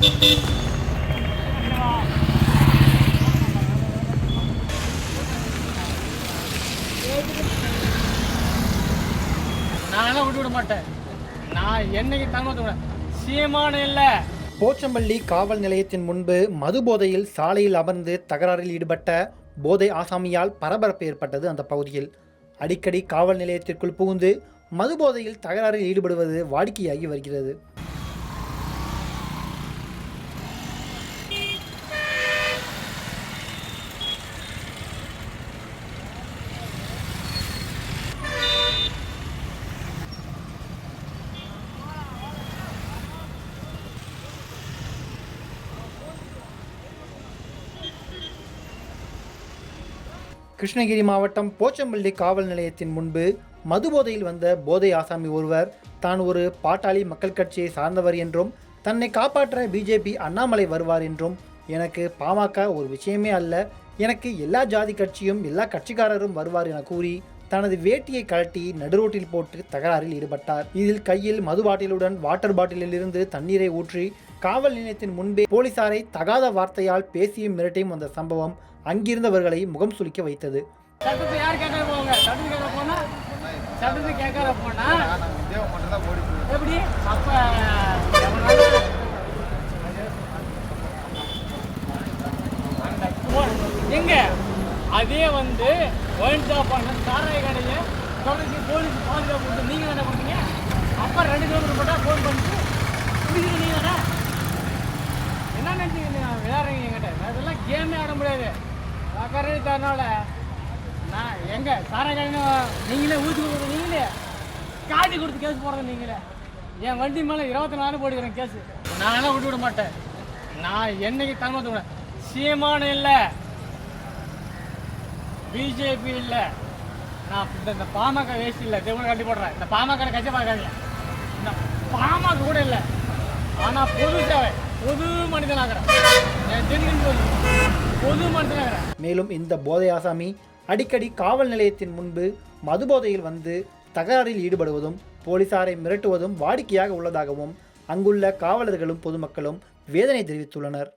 நான்லாம் விட்டு விட மாட்டேன். நான் என்னைக்கு தங்க சீமான இல்லை. போச்சம்பள்ளி காவல் நிலையத்தின் முன்பு மது போதையில் சாலையில் அமர்ந்து தகராறில் ஈடுபட்ட போதை ஆசாமியால் பரபரப்பு ஏற்பட்டது அந்த பகுதியில். அடிக்கடி காவல் நிலையத்திற்குள் புகுந்து மது போதையில் தகராறில் ஈடுபடுவது வாடிக்கையாகி வருகிறது. கிருஷ்ணகிரி மாவட்டம் போச்சம்பள்ளி காவல் நிலையத்தின் முன்பு மது போதையில் வந்த போதை ஆசாமி ஒருவர் தான் ஒரு பாட்டாளி மக்கள் கட்சியை சார்ந்தவர் என்றும் தன்னை காப்பாற்ற பிஜேபி அண்ணாமலை வருவார் என்றும் எனக்கு பாமக ஒரு விஷயமே அல்ல எனக்கு எல்லா ஜாதி கட்சியும் எல்லா கட்சிக்காரரும் வருவார் என கூறி தனது வேட்டியை கழட்டி நடுரோட்டில் போட்டு தகராறில் ஈடுபட்டார். இதில் கையில் மது பாட்டிலுடன் வாட்டர் பாட்டிலில் இருந்து தண்ணீரை ஊற்றி காவல் நிலையத்தின் முன்பே போலீசாரை தகாத வார்த்தையால் பேசியும் மிரட்டியும் வந்த சம்பவம் அங்கிருந்தவர்களை முகம் சுளிக்க வைத்தது. போனா சட்டத்தை கேட்கற போனா எப்படி அப்ப எவனாலும் அந்த போ- எங்க அதே வந்து ஒயின் ஷாப் பண்ண சாராய கடையை தொடர்ச்சி போலீஸ் பாதுகாப்பு கொடுத்து நீங்கள் என்ன பண்ணீங்க அப்பா ரெண்டு கிலோமீட்டர் போட்டால் ஃபோன் பண்ணிட்டு குடிக்கிற நீங்கள் தானே? என்ன நினைச்சீங்க விளையாடுறீங்க என்கிட்ட? அதெல்லாம் கேமே ஆட முடியாது. கரை தரனால நான் எங்கே? சாராய கடைன்னு நீங்களே ஊற்றி கொடுக்குறது நீங்களே காட்டி கொடுத்து கேஸ் போடுறது நீங்களே. என் வண்டி மேலே இருபத்தி நாலு போடுகிறேன் கேஸ் எல்லாம் விட்டு விட மாட்டேன். நான் என்னைக்கு தங்க விட சீமானம் இல்லை. பிஜேபி இல்லை. நான் இந்த இந்த பாமக வேஸ்ட் இல்லை. தேவனை கட்டி போடுறேன். இந்த பாமக கட்சி பார்க்காதீங்க. இந்த பாமக கூட இல்லை. ஆனால் பொது சேவை பொது மனிதனாகிறேன் பொது மனிதனாகிறேன் மேலும் இந்த போதை ஆசாமி அடிக்கடி காவல் நிலையத்தின் முன்பு மது போதையில் வந்து தகராறில் ஈடுபடுவதும் போலீசாரை மிரட்டுவதும் வாடிக்கையாக உள்ளதாகவும் அங்குள்ள காவலர்களும் பொதுமக்களும் வேதனை தெரிவித்துள்ளனர்.